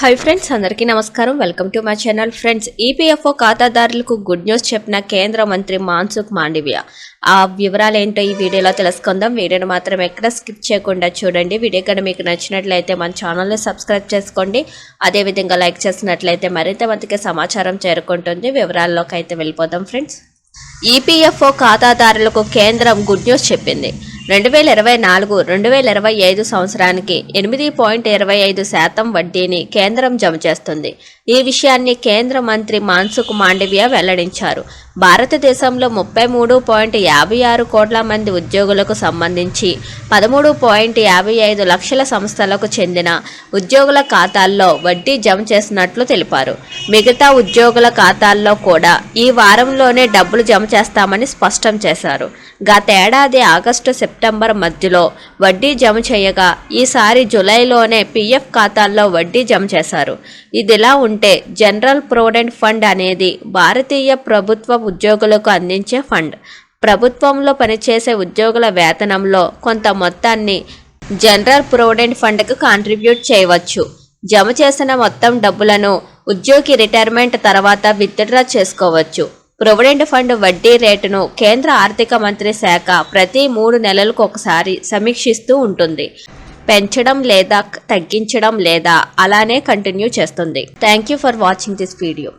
Hi friends అందరికీ నమస్కారం. Welcome to my channel friends EPFO ఖాతాదారులకు గుడ్ న్యూస్ చెప్పిన కేంద్ర మంత్రి మాన్సుఖ్ మాండవ్య. ఆ వివరాలు ఏంటో ఈ వీడియోలో తెలుసుకుందాం. వీడియోని మాత్రం ఎక్కడ స్కిప్ చేయకుండా చూడండి. వీడియో కనుక మీకు నచ్చినట్లయితే మన ఛానల్ని సబ్స్క్రైబ్ చేసుకోండి. అదేవిధంగా లైక్ చేసినట్లయితే మరింత మందికి సమాచారం చేరుకుంటుంది. వివరాల్లోకి అయితే వెళ్ళిపోదాం ఫ్రెండ్స్ ఈపీఎఫ్ఓ ఖాతాదారులకు కేంద్రం గుడ్ న్యూస్ చెప్పింది. రెండు వేల ఇరవై నాలుగు రెండు వేల ఇరవై ఐదు సంవత్సరానికి ఎనిమిది పాయింట్ ఇరవై ఐదు శాతం వడ్డీని కేంద్రం జమ చేస్తుంది. ఈ విషయాన్ని కేంద్ర మంత్రి మాన్సుఖ్ మాండవ్య వెల్లడించారు. భారతదేశంలో ముప్పై మూడు పాయింట్ యాభై ఆరు కోట్ల మంది ఉద్యోగులకు సంబంధించి పదమూడు పాయింట్ యాభై ఐదు లక్షల సంస్థలకు చెందిన ఉద్యోగుల ఖాతాల్లో వడ్డీ జమ చేసినట్లు తెలిపారు. మిగతా ఉద్యోగుల ఖాతాల్లో కూడా ఈ వారంలోనే డబ్బులు జమ చేస్తామని స్పష్టం చేశారు. గతేడాది ఆగస్టు సెప్టెంబర్ మధ్యలో వడ్డీ జమ చేయగా ఈసారి జూలైలోనే పీఎఫ్ ఖాతాల్లో వడ్డీ జమ చేశారు. ఇదిలా ఉంటే జనరల్ ప్రొవిడెంట్ ఫండ్ అనేది భారతీయ ప్రభుత్వ ఉద్యోగులకు అందించే ఫండ్. ప్రభుత్వంలో పనిచేసే ఉద్యోగుల వేతనంలో కొంత మొత్తాన్ని జనరల్ ప్రొవిడెంట్ ఫండ్కు కాంట్రిబ్యూట్ చేయవచ్చు. జమ చేసిన మొత్తం డబ్బులను ఉద్యోగి రిటైర్మెంట్ తర్వాత విత్డ్రా చేసుకోవచ్చు. ప్రొవిడెంట్ ఫండ్ వడ్డీ రేటును కేంద్ర ఆర్థిక మంత్రి శాఖ ప్రతి మూడు నెలలకు ఒకసారి సమీక్షిస్తూ ఉంటుంది. పెంచడం లేదా తగ్గించడం లేదా అలానే కంటిన్యూ చేస్తుంది. Thank you for watching this video